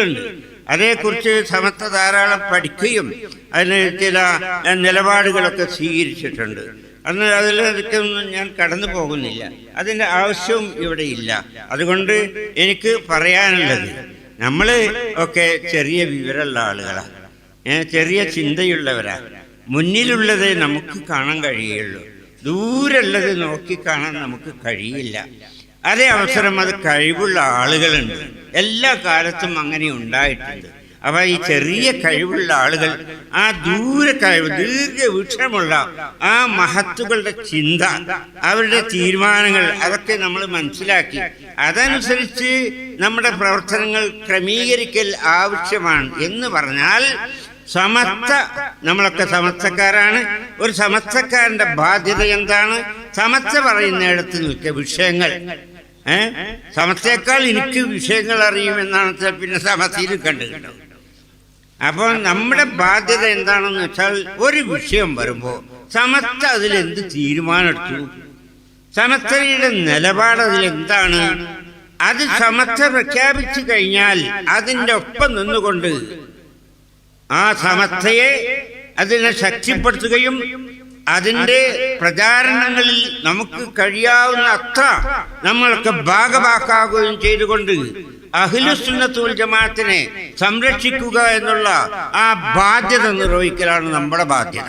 ഉണ്ട് അതേക്കുറിച്ച് സമത്വ ധാരാളം പഠിക്കുകയും അതിന് ചില നിലപാടുകളൊക്കെ സ്വീകരിച്ചിട്ടുണ്ട്. അന്ന് അതിലൊന്നും ഞാൻ കടന്നു പോകുന്നില്ല. അതിന്റെ ആവശ്യവും ഇവിടെ ഇല്ല. അതുകൊണ്ട് എനിക്ക് പറയാനുള്ളത് നമ്മൾ ഒക്കെ ചെറിയ വിവരമുള്ള ആളുകളാണ് ചെറിയ ചിന്തയുള്ളവരാ. മുന്നിലുള്ളത് നമുക്ക് കാണാൻ കഴിയുള്ളൂ. ദൂരമുള്ളത് നോക്കിക്കാണാൻ നമുക്ക് കഴിയില്ല. അതേ അവസരം അത് കഴിവുള്ള ആളുകളുണ്ട്. എല്ലാ കാലത്തും അങ്ങനെ ഉണ്ടായിട്ടുണ്ട്. അപ്പൊ ഈ ചെറിയ കഴിവുള്ള ആളുകൾ ആ ദൂര കഴിവ് ദീർഘവീക്ഷണമുള്ള ആ മഹത്തുകളുടെ ചിന്ത അവരുടെ തീരുമാനങ്ങൾ അതൊക്കെ നമ്മൾ മനസ്സിലാക്കി. അതനുസരിച്ച് നമ്മുടെ പ്രവർത്തനങ്ങൾ ക്രമീകരിക്കൽ ആവശ്യമാണ് എന്ന് പറഞ്ഞാൽ സമത്വ നമ്മളൊക്കെ സമത്വക്കാരാണ് ഒരു സമത്വക്കാരന്റെ ബാധ്യത എന്താണ്? സമത്വ പറയുന്നിടത്ത് നിൽക്കുക വിഷയങ്ങൾ. ഏ? സമത്വയേക്കാൾ എനിക്ക് വിഷയങ്ങൾ അറിയുമെന്നാണ് പിന്നെ സമസ്യയിൽ കണ്ടു കിട്ടും അപ്പോൾ നമ്മുടെ ബാധ്യത എന്താണെന്ന് വെച്ചാൽ ഒരു വിഷയം വരുമ്പോൾ സമസ്ത അതിലെന്ത് തീരുമാനമെടുത്തു? സമസ്തയുടെ നിലപാട് അതിലെന്താണ് അത് സമസ്ത പ്രഖ്യാപിച്ചു കഴിഞ്ഞാൽ അതിന്റെ ഒപ്പം നിന്നുകൊണ്ട് ആ സമസ്തയെ അതിനെ ശക്തിപ്പെടുത്തുകയും അതിന്റെ പ്രചാരണങ്ങളിൽ നമുക്ക് കഴിയാവുന്ന അത്ര നമ്മളൊക്കെ ഭാഗമാക്കാകുകയും ചെയ്തുകൊണ്ട് അഖിലുസുന്നത്തുൽ ജമാഅത്തിനെ സംരക്ഷിക്കുക എന്നുള്ള ആ ബാധ്യത നിർവഹിക്കലാണ് നമ്മുടെ ബാധ്യത.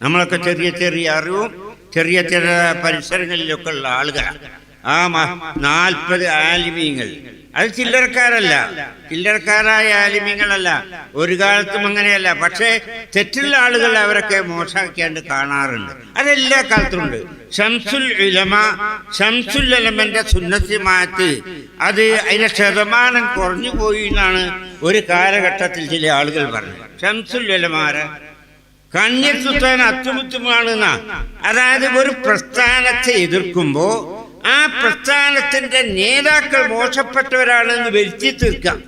നമ്മളൊക്കെ ചെറിയ ചെറിയ അറിവും ചെറിയ ചെറിയ പരിസരങ്ങളിലൊക്കെ ഉള്ള ആളുകളാണ്. ആ നാൽപ്പത് ആലിമീങ്ങൾ. അത് ചില്ലറക്കാരല്ല. ചില്ലറക്കാരായ ആലിമീങ്ങളല്ല. ഒരു കാലത്തും അങ്ങനെയല്ല. പക്ഷേ തെറ്റുള്ള ആളുകൾ അവരൊക്കെ മോശമാക്കിയാണ്ട് കാണാറുണ്ട്. അതെല്ലാ കാലത്തുണ്ട് ഷംസുൽ ഇലമ ഷംസുൽ ഉലമന്റെ സുന്നത്തിമാറ്റ് അത് അതിന്റെ ശതമാനം കുറഞ്ഞു പോയി എന്നാണ് ഒരു കാലഘട്ടത്തിൽ ചില ആളുകൾ പറഞ്ഞത്. ഷംസുൽ ഇലമാര കണ്ണിൽ സുത്താൻ അത്തുമുത്തുമാണ് അതായത് ഒരു പ്രസ്ഥാനത്തെ എതിർക്കുമ്പോ ആ പ്രസ്ഥാനത്തിന്റെ നേതാക്കൾ മോശപ്പെട്ടവരാണെന്ന് വരുത്തി തീർക്കാം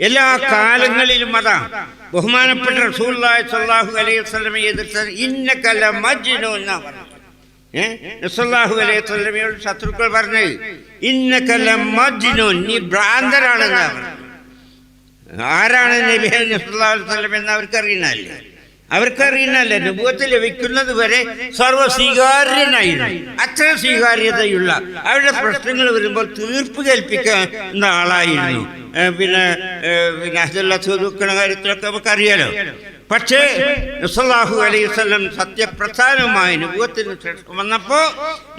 എല്ലാ കാലങ്ങളിലും അതാ ബഹുമാനപ്പെട്ട റസൂലുള്ളാഹി സ്വല്ലല്ലാഹു അലൈഹി വസല്ലമയെ എതിർത്ത ഇന്നകല മജ്നു എന്നാ ഏഹ് അലൈഹി വസല്ലമയോട് ശത്രുക്കൾ പറഞ്ഞത് ഇന്നകല മജ്നു നീ ഭ്രാന്തരാണെന്നാ പറഞ്ഞത് ആരാണ് നബി സല്ലല്ലാഹു അലൈഹി വസല്ലം എന്ന് അവർക്ക് അറിയുന്നല്ലേ അവർക്കറിയുന്നല്ലേ രൂപത്തിൽ ലഭിക്കുന്നത് വരെ സർവസ്വീകാര്യനായിരുന്നു. അത്ര സ്വീകാര്യതയുള്ള അവരുടെ പ്രശ്നങ്ങൾ വരുമ്പോൾ തീർപ്പ് കേൾപ്പിക്കുന്ന ആളായിരുന്നു. പിന്നെ പിന്നെ അഹദുള്ള ചോദിക്കുന്ന കാര്യത്തിലൊക്കെ നമുക്കറിയാലോ. പക്ഷേ നസല്ലാഹു അലൈഹി സ്വലം സത്യപ്രധാനമായ നുപൂത്തിന് ശേഷം വന്നപ്പോ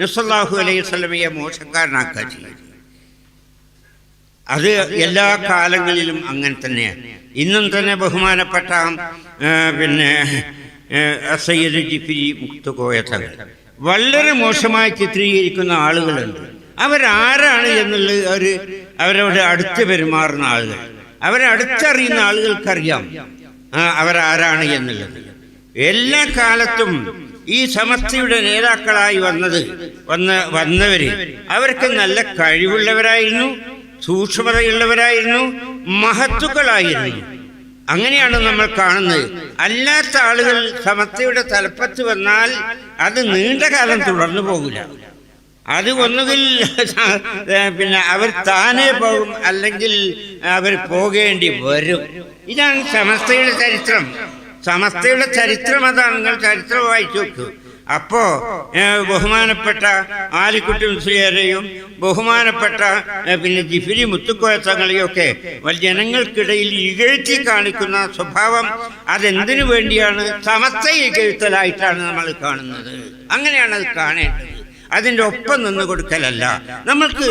നസല്ലാഹു അലൈഹി സ്വലമയെ മോശക്കാരനാക്കുക ചെയ്തു. അത് എല്ലാ കാലങ്ങളിലും അങ്ങനെ തന്നെയാണ് ഇന്നും തന്നെ ബഹുമാനപ്പെട്ട പിന്നെ സയ്യദ് ജിഫിരി മുക്ത തങ്ങൾ. വളരെ മോശമായി ചിത്രീകരിക്കുന്ന ആളുകളുണ്ട്. അവരാരാണ് എന്നുള്ളത് അവർ അവരോട് അടുത്ത് പെരുമാറുന്ന ആളുകൾ. അവരെ അടുത്തറിയുന്ന ആളുകൾക്കറിയാം. അവരാരാണ് എന്നുള്ളത്. എല്ലാ കാലത്തും ഈ സമസ്തയുടെ നേതാക്കളായി വന്നത് വന്ന വന്നവര്. അവർക്ക് നല്ല കഴിവുള്ളവരായിരുന്നു. സൂക്ഷ്മതയുള്ളവരായിരുന്നു മഹത്തുക്കളായിരുന്നു. അങ്ങനെയാണ് നമ്മൾ കാണുന്നത്. അല്ലാത്ത ആളുകൾ സമത്തയുടെ തലപ്പത്ത് വന്നാൽ അത് നീണ്ട കാലം തുടർന്നു പോകില്ല. അത് ഒന്നുകിൽ പിന്നെ അവർ താനേ പോകും അല്ലെങ്കിൽ അവർ പോകേണ്ടി വരും. ഇതാണ് സമസ്തയുടെ ചരിത്രം. സമസ്തയുടെ ചരിത്രം അതാണ് നിങ്ങൾ ചരിത്രം വായിച്ചു നോക്കൂ. അപ്പോ ബഹുമാനപ്പെട്ട ആലിക്കുട്ടി മുസ്ലിയാരെയും ബഹുമാനപ്പെട്ട പിന്നെ ജിഫിരി മുത്തുക്കോയത്തങ്ങളെയും ഒക്കെ ജനങ്ങൾക്കിടയിൽ ഇകഴ്ത്തി കാണിക്കുന്ന സ്വഭാവം അതെന്തിനു വേണ്ടിയാണ്? സമത്തെ ഇകഴ്ത്തലായിട്ടാണ് നമ്മൾ കാണുന്നത്. അങ്ങനെയാണ് അത് കാണേണ്ടത്. അതിന്റെ ഒപ്പം നിന്ന് കൊടുക്കലല്ല നമ്മൾക്ക്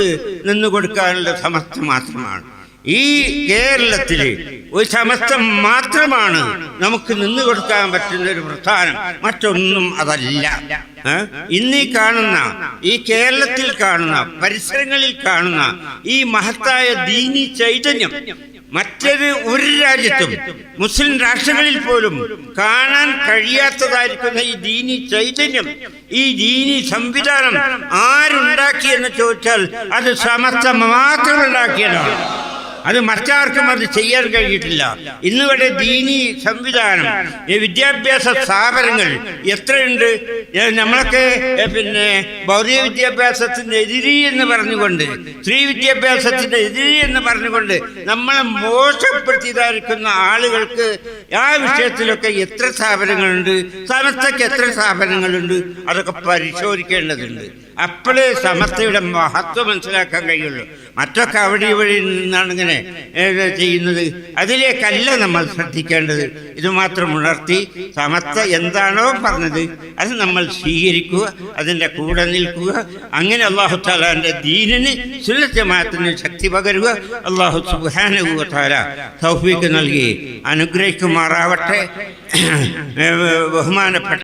നിന്ന് കൊടുക്കാനുള്ള സമസ്ത മാത്രമാണ്. ഈ കേരളത്തിൽ ഒരു സമസ്തം മാത്രമാണ് നമുക്ക് നിന്ന് കൊടുക്കാൻ പറ്റുന്ന ഒരു പ്രധാനം മറ്റൊന്നും അതല്ല? ഇന്ന് ഈ കാണുന്ന ഈ കേരളത്തിൽ കാണുന്ന പരിസരങ്ങളിൽ കാണുന്ന ഈ മഹത്തായ ദീനി ചൈതന്യം മറ്റൊരു ഒരു രാജ്യത്തും മുസ്ലിം രാഷ്ട്രങ്ങളിൽ പോലും കാണാൻ കഴിയാത്തതായിരിക്കുന്ന ഈ ദീനി ചൈതന്യം ഈ ദീനി സംവിധാനം ആരുണ്ടാക്കി എന്ന് ചോദിച്ചാൽ അത് സമസ്ത മാത്രം ഉണ്ടാക്കിയതാണ്. അത് മറ്റാർക്കും അത് ചെയ്യാൻ കഴിഞ്ഞിട്ടില്ല ഇന്നിവിടെ ദീനി സംവിധാനം ഈ വിദ്യാഭ്യാസ സ്ഥാപനങ്ങൾ എത്രയുണ്ട്? നമ്മളൊക്കെ പിന്നെ ഭൗതിക വിദ്യാഭ്യാസത്തിന്റെ എതിരി എന്ന് പറഞ്ഞുകൊണ്ട് സ്ത്രീ വിദ്യാഭ്യാസത്തിന്റെ എതിരി എന്ന് പറഞ്ഞുകൊണ്ട് നമ്മളെ മോശപ്പെടുത്തിയതായിരിക്കുന്ന ആളുകൾക്ക് ആ വിഷയത്തിലൊക്കെ എത്ര സ്ഥാപനങ്ങളുണ്ട്? സമസ്തയ്ക്ക് എത്ര സ്ഥാപനങ്ങളുണ്ട്? അതൊക്കെ പരിശോധിക്കേണ്ടതുണ്ട്. അപ്പോഴേ സമസ്തയുടെ മഹത്വം മനസ്സിലാക്കാൻ കഴിയുള്ളൂ. മറ്റൊക്കെ അവിടെ ഇവിടെ നിന്നാണ് ഇങ്ങനെ ചെയ്യുന്നത്. അതിലേക്കല്ല നമ്മൾ ശ്രദ്ധിക്കേണ്ടത്. ഇത് മാത്രം ഉണർത്തി സമത്വ എന്താണോ പറഞ്ഞത് അത് നമ്മൾ സ്വീകരിക്കുക അതിന്റെ കൂടെ നിൽക്കുക. അങ്ങനെ അള്ളാഹു താലാന്റെ ദീനിന് സുലജമാത്തിന് ശക്തി പകരുക. അള്ളാഹു സുബാനുഭവത്താല സൗഫിക്ക് നൽകി. അനുഗ്രഹിക്കുമാറാവട്ടെ. ബഹുമാനപ്പെട്ട